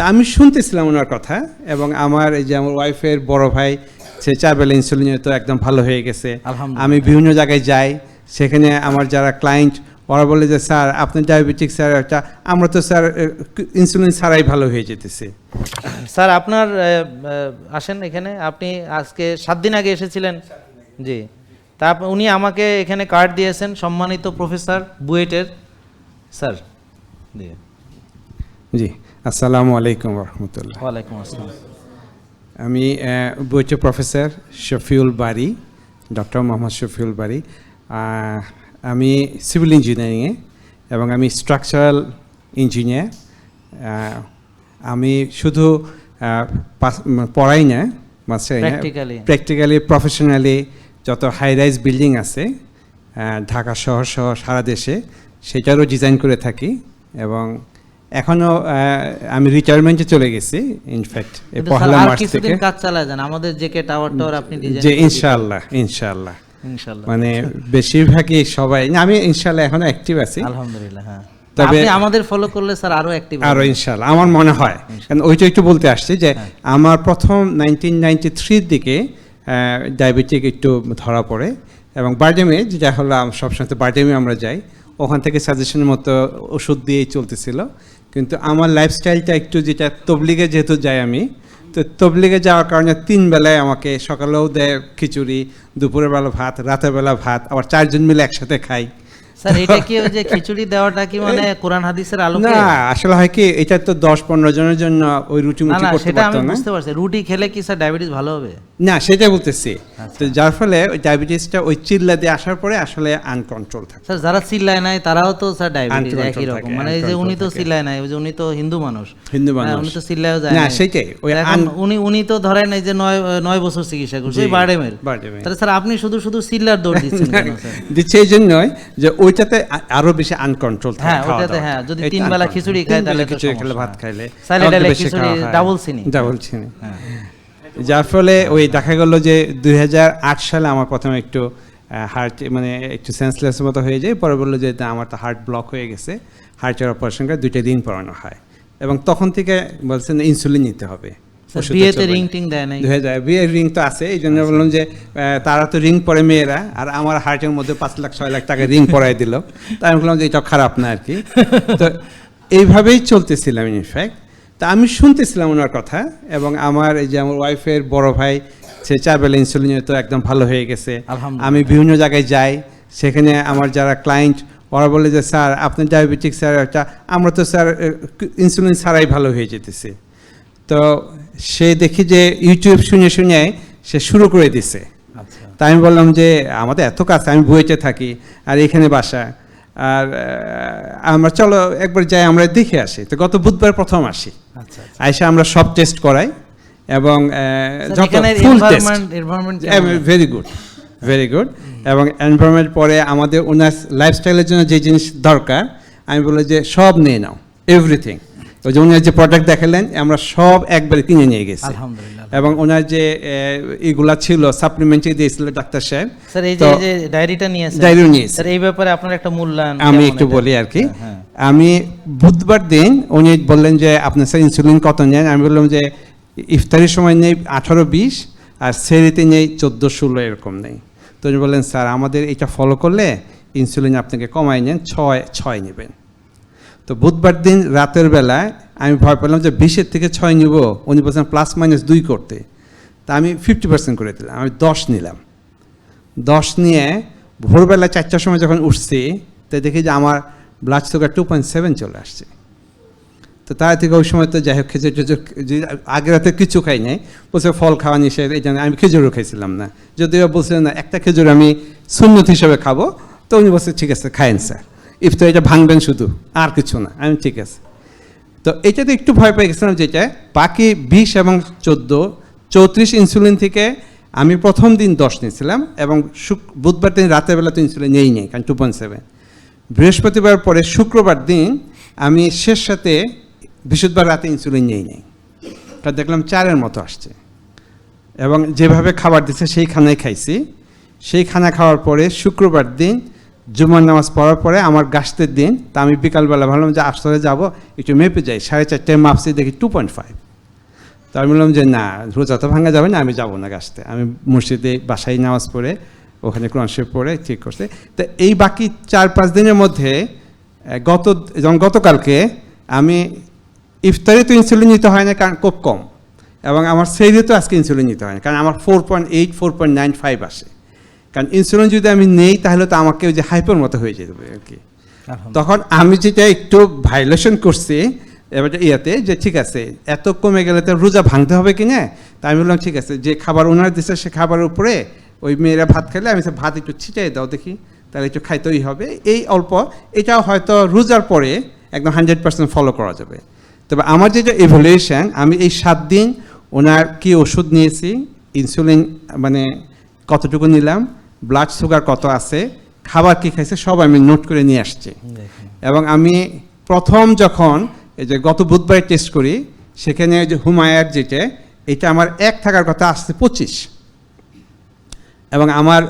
তা আমি শুনতেছিলাম ওনার কথা এবং আমার এই যে আমার ওয়াইফের বড় ভাই সে চারবেলা ইনসুলিনে তো একদম ভালো হয়ে গেছে। আমি বিভিন্ন জায়গায় যাই সেখানে আমার যারা ক্লায়েন্ট ওরা বলে যে স্যার আপনি ডায়াবেটিক স্যার একটা আমরা তো স্যার ইনসুলিন ছাড়াই ভালো হয়ে যেতেছে। স্যার আপনার আসেন এখানে। আপনি আজকে সাত দিন আগে এসেছিলেন? জি। তা উনি আমাকে এখানে কার্ড দিয়েছেন সম্মানিত প্রফেসর বুয়েটের। স্যার জি। জি। আসসালামু আলাইকুম রহমতুল্লাহ। ওয়ালাইকুম আসসালাম। আমি বইটে প্রফেসর শফিউল বাড়ি ডক্টর মোহাম্মদ শফিউল বাড়ি আমি সিভিল ইঞ্জিনিয়ারিংয়ে এবং আমি স্ট্রাকচারাল ইঞ্জিনিয়ার। আমি শুধু পড়াই না মাস্টার Practically. প্র্যাকটিক্যালি প্রফেশনালি যত হাই রাইজ বিল্ডিং আছে ঢাকা শহর সহ সারা দেশে সেটারও ডিজাইন করে থাকি এবং এখনও আমি রিটায়ারমেন্টে চলে গেছি ইনফ্যাক্ট পহেলা মার্চ থেকে। কাজ চালায় যান। আমাদের যে কে টাওয়ার টাওয়ার আপনি ডিজাইন যে ইনশাআল্লাহ ইনশাআল্লাহ। ইনশাআল্লাহ। মানে বেশিরভাগই সবাই আমি ইনশাআল্লাহ এখনও অ্যাক্টিভ আছি। আলহামদুলিল্লাহ হ্যাঁ। তবে- আমাদের ফলো করলে স্যার আরও অ্যাক্টিভ আরও ইনশাআল্লাহ আমার মনে হয়। কারণ ওইটা একটু বলতে আসছি যে হ্যাঁ। আমার প্রথম নাইনটিন নাইনটি থ্রির দিকে ডায়াবেটিক একটু ধরা পড়ে এবং বার্ডেমে যেটা হলো সবসময় তো বার্ডেমে আমরা যাই ওখান থেকে সাজেশনের মতো ওষুধ দিয়েই চলতেছিল। কিন্তু আমার লাইফস্টাইলটা একটু যেটা তবলিগে যেহেতু যাই আমি, তো তবলিগে যাওয়ার কারণে তিন বেলায় আমাকে সকালেও দেয় খিচুড়ি, দুপুরের বেলা ভাত, রাতের বেলা ভাত, আবার চারজন মিলে একসাথে খাই। স্যার এটা কি ওই যে খিচুড়ি দেওয়াটা কি মানে কোরআন হাদিসের আলোকে? না আসলে হয় কি এটা তো দশ পনেরো জনের জন্য ওই রুটি মুটি না করতে সেটা আমি বুঝতে পারছি। রুটি খেলে কি স্যার ডায়াবেটিস ভালো হবে? না সেটাই বলতেছি। আচ্ছা। তো যার ফলে ওই ডায়াবেটিসটা ওই চিল্লা দিয়ে আসার পরে আসলে আনকন্ট্রোল থাকে। স্যার যারা চিল্লায় নাই তারাও তো স্যার ডায়াবেটিস একই রকম। মানে এই যে উনি তো চিল্লায় নাই ওই যে উনি তো হিন্দু মানুষ। হিন্দু হ্যাঁ, মানুষ। উনি তো চিল্লায়ও যায় না সেটাই ওই উনি উনি তো ধরেন এই যে নয় নয় বছর চিকিৎসা করছে ওই বারডেমের। তাহলে স্যার আপনি শুধু শুধু চিল্লার দৌড় দিচ্ছেন দিচ্ছে এই জন্যই যে ওইটাতে আরও বেশি আনকন্ট্রোল থাকে হ্যাঁ, দাওয়াটা। হ্যাঁ, যদি তিন বেলা খিচুড়ি খায় তাহলে খিচুড়ি খেলে ভাত খাইলে খিচুড়ি, ডাবল চিনি। ডাবল চিনি। হ্যাঁ। যার ফলে ওই দেখা গেল যে দুই হাজার আট সালে আমার প্রথমে একটু হার্ট মানে একটু সেন্সলেস মতো হয়ে যায় পরে বলল যে আমার তো হার্ট ব্লক হয়ে গেছে। হার্টের অপারেশন করে দুইটা দিন পড়ানো হয়। এবং তখন থেকে বলছেন ইনসুলিন নিতে হবে। বিয়েতে রিং টিং দেয় নাই। দুই হাজার বিয়ের রিং তো আছে এই জন্য বললাম যে তারা তো রিং পরে মেয়েরা আর আমার হার্টের মধ্যে পাঁচ লাখ ছয় লাখ টাকা রিং পরাই দিল। তাই আমি বললাম যে এটা খারাপ না আর কি তো এইভাবেই চলতেছিলাম ইনফ্যাক্ট তা আমি শুনতেছিলাম ওনার কথা এবং আমার এই যে আমার ওয়াইফের বড় ভাই সে চারবেলা ইনসুলিনে তো একদম ভালো হয়ে গেছে। আমি বিভিন্ন জায়গায় যাই সেখানে আমার যারা ক্লায়েন্ট ওরা বলে যে স্যার আপনি ডায়াবেটিক স্যার একটা আমরা তো স্যার ইনসুলিন ছাড়াই ভালো হয়ে যেতেছে। তো সে দেখি যে ইউটিউব শুনে শুনে সে শুরু করে দিছে। তা আমি বললাম যে আমাদের এত কাছে আমি বুয়েটে থাকি আর এখানে বাসা। আর আমরা চলো একবার যাই আমরা দেখে আসি। তো গত বুধবার প্রথম আসি। আচ্ছা আইসা আমরা সব টেস্ট করাই এবং ফুল? ভেরি গুড ভেরি গুড এবং এনভায়রনমেন্ট পরে আমাদের ওনার লাইফস্টাইলের জন্য যে জিনিস দরকার আমি বলি যে সব নিয়ে নাও এভরিথিং ওই যে ওনার যে প্রোডাক্ট দেখালেন আমরা সব একবারে কিনে নিয়ে গেছি। এবং ওনার যে এগুলা ছিল সাপ্লিমেন্টারি দিয়েছিল ডাক্তার সাহেব। স্যার এই যে তো ডায়েরিটা নিয়েছেন ডায়েরি নিয়েছি। স্যার এই ব্যাপারে আপনার একটা মূল্যায়ন আমি একটু বলি আর কি। হ্যাঁ, হ্যাঁ। আমি বুধবার দিন উনি বললেন যে আপনার স্যার ইনসুলিন কত নেন? আমি বললাম যে ইফতারির সময় নেই আঠারো বিশ আর সেরিতে নেই চোদ্দ ষোলো এরকম নেই। তো উনি বললেন স্যার আমাদের এটা ফলো করলে ইনসুলিন আপনাকে কমাই নেন ছয় ছয় নেবেন। তো বুধবার দিন রাতের বেলায় আমি ভয় পেলাম যে বিশের থেকে ছয় নিব, উনি বলছেন প্লাস মাইনাস দুই করতে। তা আমি ফিফটি পার্সেন্ট করে দিলাম, আমি দশ নিলাম। দশ নিয়ে ভোরবেলা চারটার সময় যখন উঠছি, তো দেখি যে আমার blood sugar two point seven চলে আসছে। তো তার থেকে ওই সময় তো যাই হোক খেজুর টেজুর আগের রাতে কিছু খাই নাই, বলছে ফল খাওয়া নিষেধ, এই জন্য আমি খেজুরও খাইছিলাম না। যদিও বলছিলেন না, একটা খেজুর আমি সুন্নত হিসেবে খাব, তো উনি বলছে, ঠিক আছে খায়েন স্যার ইফতার এটা ভাঙবেন শুধু, আর কিছু না। আমি ঠিক আছে। তো এটাতে একটু ভয় পেয়ে গেছিলাম যেটা বাকি বিশ এবং চোদ্দ, চৌত্রিশ ইনসুলিন থেকে আমি প্রথম দিন দশ নিয়েছিলাম এবং শুক বুধবার দিন, রাতের বেলা তো ইনসুলিন নেই নেই, কারণ টু পয়েন্ট সেভেন বৃহস্পতিবার পরে শুক্রবার দিন আমি শেষ সাথে বৃহস্পতিবার রাতে ইনসুলিন নেই নেই। তা দেখলাম চারের মতো আসছে। এবং যেভাবে খাবার দিচ্ছে, সেই খানায় খাইছি। সেই খানা খাওয়ার পরে শুক্রবার দিন জুমার নামাজ পড়ার পরে আমার গাছতের দিন, তা আমি বিকালবেলা ভাবলাম যে আসলে যাব, একটু মেপে যাই, সাড়ে চারটায় মাপছি, দেখি টু পয়েন্ট ফাইভ তো আমি বললাম যে না, রোজা তো ভাঙা যাবে না, আমি যাব না গাছতে। আমি মসজিদে বাসায় নামাজ পড়ে, ওখানে কোরআন পড়ে, ঠিক করছে। তো এই বাকি চার পাঁচ দিনের মধ্যে গত যেমন গতকালকে আমি ইফতারে তো ইনসুলিন নিতে হয় না, কারণ খুব কম। এবং আমার সেইরে তো আজকে ইনসুলিন নিতে হয় না, কারণ আমার four point eight four point nine five আসে। কারণ ইনসুলিন যদি আমি নেই তাহলে তো আমাকে ওই যে হাইপার মতো হয়ে যেতে হবে আর কি। তখন আমি যেটা একটু ভাইলেশন করছি এবার ইয়াতে যে ঠিক আছে এত কমে গেলে তো রোজা ভাঙতে হবে কি না? তা আমি বললাম ঠিক আছে যে খাবার ওনার দিচ্ছে সে খাবারের উপরে ওই মেয়েরা ভাত খেলে আমি ভাত একটু ছিটাই দাও দেখি তাহলে একটু খাইতেই হবে। এই অল্প এটাও হয়তো রোজার পরে একদম হান্ড্রেড পার্সেন্ট ফলো করা যাবে। তবে আমার যেটা ইভ্যালুয়েশন আমি এই সাত দিন ওনার কি ওষুধ নিয়েছি ইনসুলিন মানে কতটুকু নিলাম ব্লাড সুগার কত আছে খাবার কি খাইছে সব আমি নোট করে নিয়ে আসছি। এবং আমি প্রথম যখন এই যে গত বুধবারে টেস্ট করি সেখানে ওই যে হুমায়ার যেটা এটা আমার এক থাকার কথা আসছে পঁচিশ। এবং আমার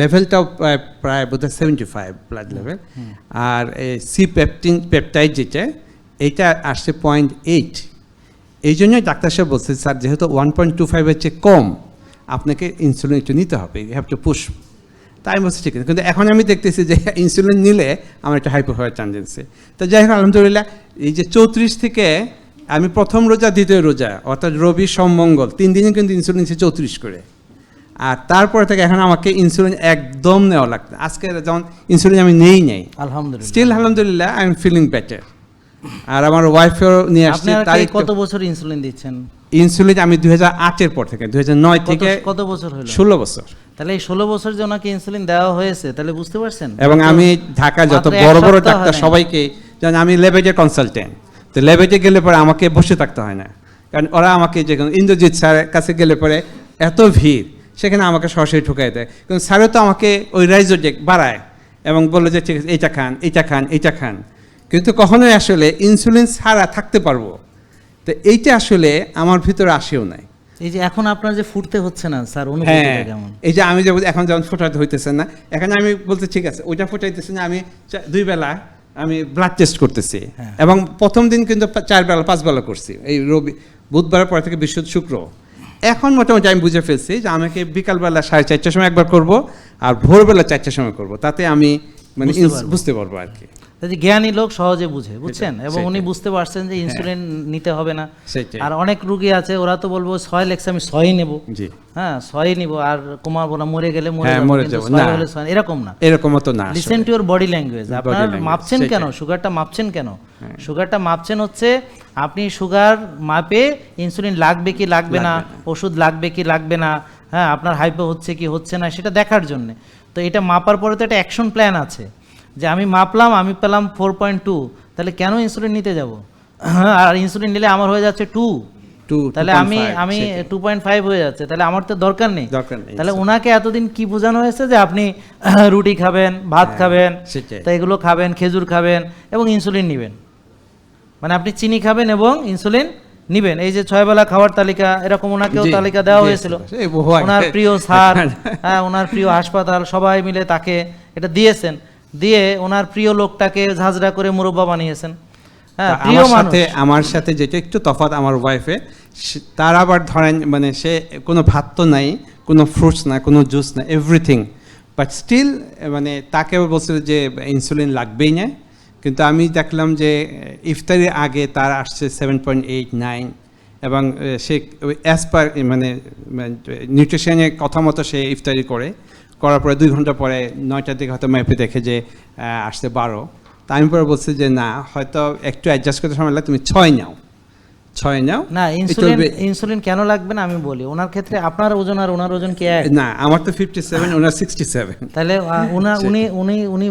লেভেলটাও প্রায় প্রায় বোধহয় সেভেন্টি ফাইভ ব্লাড লেভেল আর সি পেপটিন পেপটাইড যেটা এইটা আসছে পয়েন্ট এইট এই জন্যই ডাক্তার সাহেব বলছে স্যার যেহেতু ওয়ান পয়েন্ট টু ফাইভের চেয়ে কম আপনাকে ইনসুলিন একটু নিতে হবে ইউ হ্যাভ টু পুশ তাই আমি বলছি ঠিক আছে। কিন্তু এখন আমি দেখতেছি যে ইনসুলিন নিলে আমার একটা হাইপো হওয়ার টেন্ডেন্সি তো যাই হোক আলহামদুলিল্লাহ এই যে চৌত্রিশ থেকে আমি প্রথম রোজা দ্বিতীয় রোজা অর্থাৎ রবি সোম মঙ্গল তিন দিনে কিন্তু ইনসুলিন নিচ্ছে চৌত্রিশ করে। আর তারপরে থেকে এখন আমাকে ইনসুলিন একদম নেওয়া লাগতো আজকে যেমন ইনসুলিন আমি নেই নেই। আলহামদুলিল্লাহ। স্টিল আলহামদুলিল্লাহ আই এম ফিলিং বেটার আর আমার ওয়াইফেও নিয়ে আসছে আপনারা তার কত বছর ইনসুলিন দিচ্ছেন? ইনসুলিন আমি দুই হাজার আটের পর থেকে দুই হাজার নয় থেকে কত বছর হলো? ষোলো বছর। তাহলে এই ষোলো বছর যে ওনাকে ইনসুলিন দেওয়া হয়েছে তাহলে বুঝতে পারছেন? এবং আমি ঢাকা যত বড় বড় ডাক্তার সবাইকে যেমন আমি লেবেজের কনসালটেন্ট তো লেবেজে গেলে পরে আমাকে বসে থাকতে হয় না। কারণ ওরা আমাকে যে ইন্দ্রজিৎ স্যারের কাছে গেলে পরে এত ভিড় সেখানে আমাকে সরাসরি ঠুকাই দেয়। কিন্তু স্যারও তো আমাকে ওই রাইজোডেক বাড়ায় এবং বলল যে ঠিক আছে এইটা খান এইটা খান এইটা খান। কিন্তু কখনোই আসলে ইনসুলিন ছাড়া থাকতে পারব। তো এইটা আসলে আমার ভিতরে আসেও নাই। এই যে এখন আপনার যে ফুটতে হচ্ছে না স্যার হ্যাঁ অনুভূতিটা কেমন এই যে আমি যেমন এখন যেমন ফোটাতে হইতেছে না এখানে আমি বলতে ঠিক আছে ওইটা ফোটাইতেছে না আমি দুই বেলা আমি ব্লাড টেস্ট করতেছি হ্যাঁ। এবং প্রথম দিন কিন্তু চার বেলা পাঁচ বেলা করছি এই রবি বুধবার পর থেকে বৃহস্পতি শুক্র এখন মোটামুটি আমি বুঝে ফেলছি যে আমাকে বিকালবেলা সাড়ে চারটার সময় একবার করব আর ভোরবেলা চারটার সময় করব তাতে আমি মানে বুঝতে পারব। আর কি যে জ্ঞানী লোক সহজে বুঝে বুঝছেন? এবং উনি বুঝতে পারছেন যে ইনসুলিন নিতে হবে না। আর অনেক রুগী আছে ওরা তো বলব ছয় লেগছে আমি ছয়ই নেব। জি। হ্যাঁ ছয়ই নিব আর কমাবো না মরে গেলে মরে হ্যাঁ, যাব। ছয় না। ছয়- এরকম না। এরকমও তো না listen to your body language আপনার মাপছেন কেন? সুগারটা মাপছেন কেন? সুগারটা মাপছেন হচ্ছে আপনি সুগার মাপে ইনসুলিন লাগবে কি লাগবে না ওষুধ লাগবে কি লাগবে না হ্যাঁ আপনার হাইপো হচ্ছে কি হচ্ছে না সেটা দেখার জন্য। তো এটা মাপার পরে তো একটা অ্যাকশন প্ল্যান আছে। যে আমি মাপলাম আমি পেলাম ফোর পয়েন্ট টু তাহলে কেন ইনসুলিন নিতে যাব? আর ইনসুলিন নিলে আমার হয়ে যাচ্ছে টু তাহলে আমি আমি টু পয়েন্ট ফাইভ হয়ে যাচ্ছে তাহলে আমার তো দরকার নেই। দরকার নেই তাহলে ওনাকে এতদিন কি বোঝানো হয়েছে যে আপনি রুটি খাবেন ভাত খাবেন হ্যাঁ, সেটাই। তা এগুলো খাবেন খেজুর খাবেন এবং ইনসুলিন নেবেন। মানে আপনি চিনি খাবেন এবং ইনসুলিন নিবেন। এই যে ছয় বেলা খাওয়ার তালিকা এরকম ওনাকেও তালিকা দেওয়া হয়েছিল। ওনার প্রিয় স্যার হ্যাঁ ওনার প্রিয় হাসপাতাল সবাই মিলে তাকে এটা দিয়েছেন। দিয়ে ওনার প্রিয় লোকটাকে ঝাঁঝরা করে মুরব্বা বানিয়েছেন। হ্যাঁ প্রিয় সাথে আমার সাথে যেটা একটু তফাৎ আমার ওয়াইফে তার আবার ধরেন মানে সে কোনো ভাত তো নাই কোনো ফ্রুটস না কোনো জুস না এভরিথিং বাট স্টিল মানে তাকে বলছিল যে ইনসুলিন লাগবেই না। কিন্তু আমি দেখলাম যে ইফতারির আগে তার আসছে সেভেন পয়েন্ট এইট নাইন এবং সে অ্যাজ পার মানে নিউট্রিশনের কথা মতো সে ইফতারি করে। করার পরে দুই ঘণ্টা পরে নয়টার দিকে হয়তো ম্যাপে দেখে যে আসছে বারো তা আমি পরে বলছি যে না হয়তো একটু অ্যাডজাস্ট করতে সময় লাগে তুমি ছয় নাও। ছয় নাও না ইনসুলিন ইনসুলিন কেন লাগবে না আমি বলি। ওনার ক্ষেত্রে আপনার ওজন আর ওনার ওজন কি এক? না আমার তো ফিফটি সেভেন ওনার সিক্সটি সেভেন তাহলে আহ, উনি উনি উনি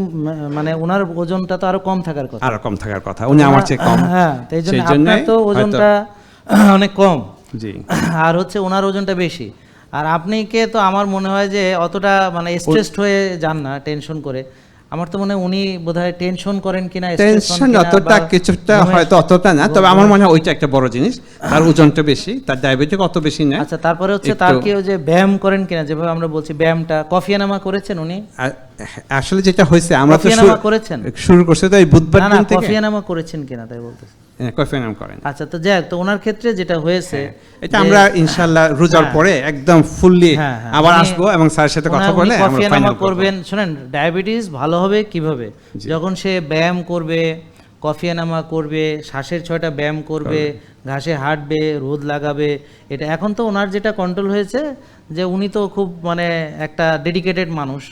মানে ওনার ওজনটা তো আরও কম থাকার কথা। আরও কম থাকার কথা উনি আমার চেয়ে কম। হ্যাঁ তো জন্য আপনার তো ওজনটা অনেক কম। জি। আর হচ্ছে ওনার ওজনটা বেশি। আর আপনি কে তো আমার মনে হয় যে অতটা মানে স্ট্রেসড হয়ে যান না টেনশন করে। আমার তো মনে হয় উনি বোধহয় টেনশন করেন কিনা টেনশন অতটা কিছুটা হয়তো অতটা না তবে আমার মনে হয় ওইটা একটা বড় জিনিস। তার ওজনটা বেশি তার ডায়াবেটিক অত বেশি না। আচ্ছা তারপরে হচ্ছে তার একটু- কি ওই যে ব্যায়াম করেন কিনা যেভাবে আমরা বলছি ব্যায়ামটা কফি এনামা করেছেন উনি? আসলে যেটা হয়েছে আমরা তো শুরু- করেছেন? শুরু করছে তো এই বুধবার দিন থেকে। কফি এনামা করেছেন কিনা তাই বলতেছি। হ্যাঁ, করেন। আচ্ছা তো যাক তো ওনার ক্ষেত্রে যেটা হয়েছে এটা আমরা ইনশাল্লাহ রোজার হ্যাঁ। পরে একদম ফুললি হ্যাঁ, হ্যাঁ। আবার আসব এবং স্যারের সাথে কথা বলে আমরা ফাইনাল করবেন। শুনেন ডায়াবেটিস ভালো হবে কীভাবে? যখন সে ব্যায়াম করবে কফি এনামা করবে শ্বাসের ছয়টা ব্যায়াম করবে ঘাসে হাঁটবে রোদ লাগাবে এটা এখন তো ওনার যেটা কন্ট্রোল হয়েছে যে উনি তো খুব মানে একটা ডেডিকেটেড মানুষ।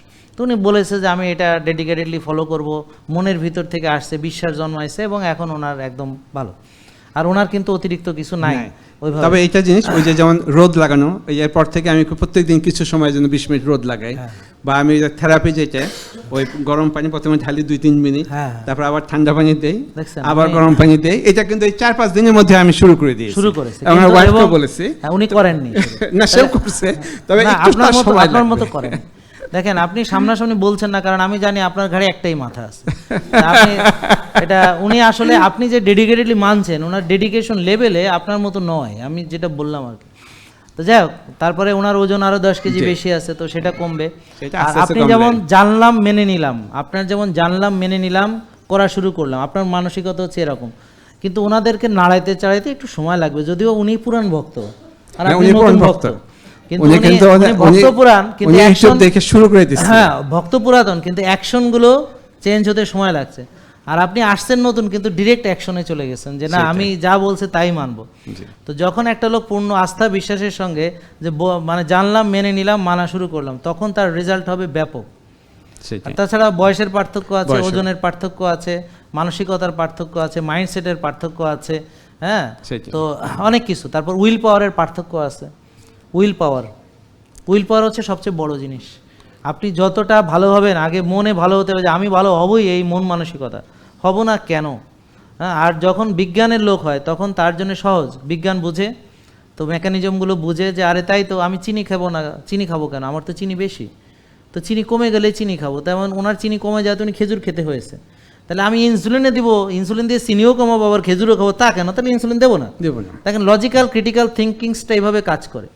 উনি বলেছে যে আমি এটা ডেডিকেটেডলি ফলো করব। মনের ভিতর থেকে আসছে বিশ্বাস জন্মাইছে এবং এখন ওনার একদম ভালো। আর ওনার কিন্তু অতিরিক্ত কিছু নাই। তবে এইটা জিনিস ওই যে যেমন রোদ লাগানো এই এরপর থেকে আমি প্রত্যেকদিন কিছু সময়ের জন্য বিশ মিনিট রোদ লাগাই। হ্যাঁ। বা আমি থেরাপি যেটা ওই গরম পানি প্রথমে ঢালি দুই তিন মিনিট হ্যাঁ। তারপর আবার ঠান্ডা পানি দেই আবার গরম পানি দেই। এটা কিন্তু এই চার পাঁচ দিনের মধ্যে আমি শুরু করে দিয়েছি। শুরু করেছে। আমার কিন্তু ওয়াইফকে বলেছি। হ্যাঁ, উনি করেননি। না সেও করছে। তবে একটু সময় আপনার মতো করেন দেখেন আপনি সামনাসামনি বলছেন না কারণ আমি জানি আপনার ঘাড়ে একটাই মাথা আছে। আপনি এটা উনি আসলে আপনি যে ডেডিকেটেডলি মানছেন ওনার ডেডিকেশন লেভেলে আপনার মতো নয় আমি যেটা বললাম আর কি। তো যাই হোক তারপরে ওনার ওজন আরও দশ কেজি বেশি আছে তো সেটা কমবে। আপনি যেমন জানলাম মেনে নিলাম আপনার যেমন জানলাম মেনে নিলাম করা শুরু করলাম আপনার মানসিকতা হচ্ছে এরকম। কিন্তু ওনাদেরকে নাড়াইতে চাড়াইতে একটু সময় লাগবে যদিও উনি পুরান ভক্ত। আর আপনি নতুন ভক্ত। কিন্তু উনি উনি কিন্তু উনি উনি- ভক্ত পুরাণ কিন্তু উনি দেখে শুরু করে দিচ্ছে হ্যাঁ ভক্ত পুরাতন কিন্তু অ্যাকশনগুলো চেঞ্জ হতে সময় লাগছে। আর আপনি আসছেন নতুন কিন্তু ডিরেক্ট অ্যাকশনে চলে গেছেন যে না আমি যা বলছে তাই মানবো। তো যখন একটা লোক পূর্ণ আস্থা বিশ্বাসের সঙ্গে যে মানে জানলাম মেনে নিলাম মানা শুরু করলাম তখন তার রেজাল্ট হবে ব্যাপক। তাছাড়া বয়সের পার্থক্য আছে ওজনের পার্থক্য আছে মানসিকতার পার্থক্য আছে মাইন্ডসেটের পার্থক্য আছে হ্যাঁ? তো অনেক কিছু। তারপর উইল পাওয়ারের পার্থক্য আছে। Will power. উইল পাওয়ার হচ্ছে সবচেয়ে বড় জিনিস। আপনি যতটা ভালো হবেন আগে মনে ভালো হতে হবে যে আমি ভালো হবই এই মন মানসিকতা। হব না কেন? হ্যাঁ আর যখন বিজ্ঞানের লোক হয় তখন তার জন্য সহজ। বিজ্ঞান বুঝে তো মেকানিজমগুলো বুঝে যে আরে তাই তো আমি চিনি খাব না চিনি খাব কেন? আমার তো চিনি বেশি। তো চিনি কমে গেলে চিনি খাব। তেমন ওনার চিনি কমে যায় তো উনি খেজুর খেতে হয়েছে। তাহলে আমি ইনসুলিনে দিব ইনসুলিন দিয়ে চিনিও কমাবো আবার খেজুরও খাব তা কেন? তাহলে ইনসুলিন দেবো না। দেবো না। দেখেন লজিক্যাল ক্রিটিক্যাল থিঙ্কিংসটা এইভাবে কাজ করে।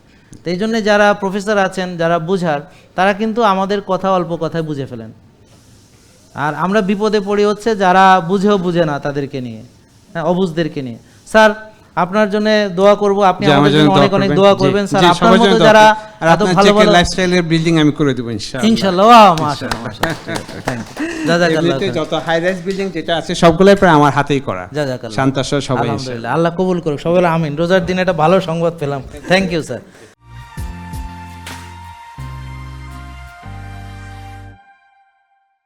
তো এই জন্য যারা প্রফেসর আছেন যারা বুঝার তারা কিন্তু আমাদের কথা অল্প কথায় বুঝে ফেলেন। আর আমরা বিপদে পড়ি হচ্ছে যারা বুঝেও বুঝে না তাদেরকে নিয়ে হ্যাঁ অবুঝদেরকে নিয়ে। স্যার আপনার জন্য দোয়া করব আপনি আমাদের জন্য অনেক অনেক দোয়া করবেন স্যার। আপনার মতো যারা এত ভালো ভালো লাইফস্টাইলের বিল্ডিং আমি করে দেবো ইনশাআল্লাহ। ইনশাআল্লাহ ওয়াও, মাশাআল্লাহ মাশাআল্লাহ। থ্যাংক ইউ জাযাকাল্লাহ যত হাই রাইজ বিল্ডিং যেটা আছে সবগুলোই প্রায় আমার হাতেই করা। জাযাকাল্লাহ শান্তাশ্বর সবাই আলহামদুলিল্লাহ আল্লাহ কবুল করুক সবাই আমিন। রোজার দিনে একটা ভালো সংবাদ পেলাম। Thank you sir